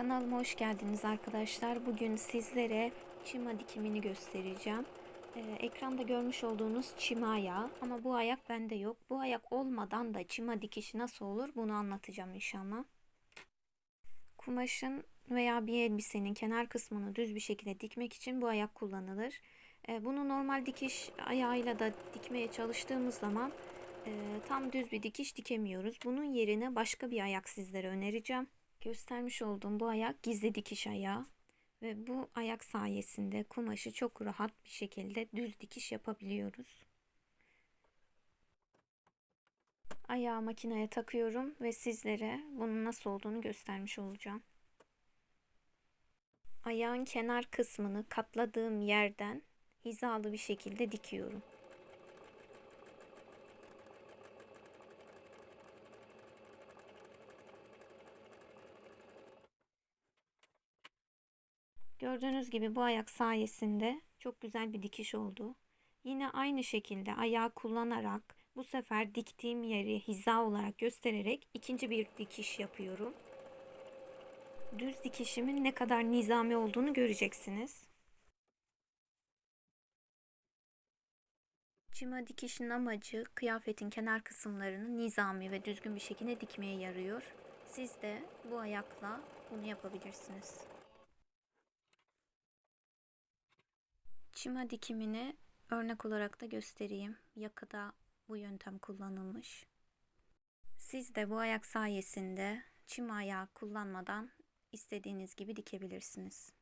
Kanalıma hoş geldiniz arkadaşlar. Bugün sizlere çima dikimini göstereceğim. Ee, ekranda görmüş olduğunuz çima ayağı ama bu ayak bende yok. Bu ayak olmadan da çima dikişi nasıl olur bunu anlatacağım inşallah. Kumaşın veya bir elbisenin kenar kısmını düz bir şekilde dikmek için bu ayak kullanılır. Ee, bunu normal dikiş ayağıyla da dikmeye çalıştığımız zaman e, tam düz bir dikiş dikemiyoruz. Bunun yerine başka bir ayak sizlere önereceğim. Göstermiş olduğum bu ayak gizli dikiş ayağı ve bu ayak sayesinde kumaşı çok rahat bir şekilde düz dikiş yapabiliyoruz. Ayağı makineye takıyorum ve sizlere bunun nasıl olduğunu göstermiş olacağım. Ayağın kenar kısmını katladığım yerden hizalı bir şekilde dikiyorum. Gördüğünüz gibi bu ayak sayesinde çok güzel bir dikiş oldu. Yine aynı şekilde ayağı kullanarak bu sefer diktiğim yeri hiza olarak göstererek ikinci bir dikiş yapıyorum. Düz dikişimin ne kadar nizami olduğunu göreceksiniz. Çima dikişin amacı kıyafetin kenar kısımlarını nizami ve düzgün bir şekilde dikmeye yarıyor. Siz de bu ayakla bunu yapabilirsiniz. Çima dikimini örnek olarak da göstereyim. Yakıda bu yöntem kullanılmış. Siz de bu ayak sayesinde çima ayağı kullanmadan istediğiniz gibi dikebilirsiniz.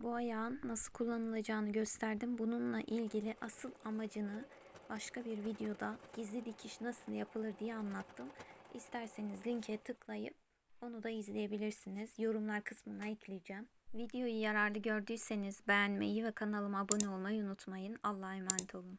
Bu ayağın nasıl kullanılacağını gösterdim. Bununla ilgili asıl amacını başka bir videoda gizli dikiş nasıl yapılır diye anlattım. İsterseniz linke tıklayıp onu da izleyebilirsiniz. Yorumlar kısmına ekleyeceğim. Videoyu yararlı gördüyseniz beğenmeyi ve kanalıma abone olmayı unutmayın. Allah'a emanet olun.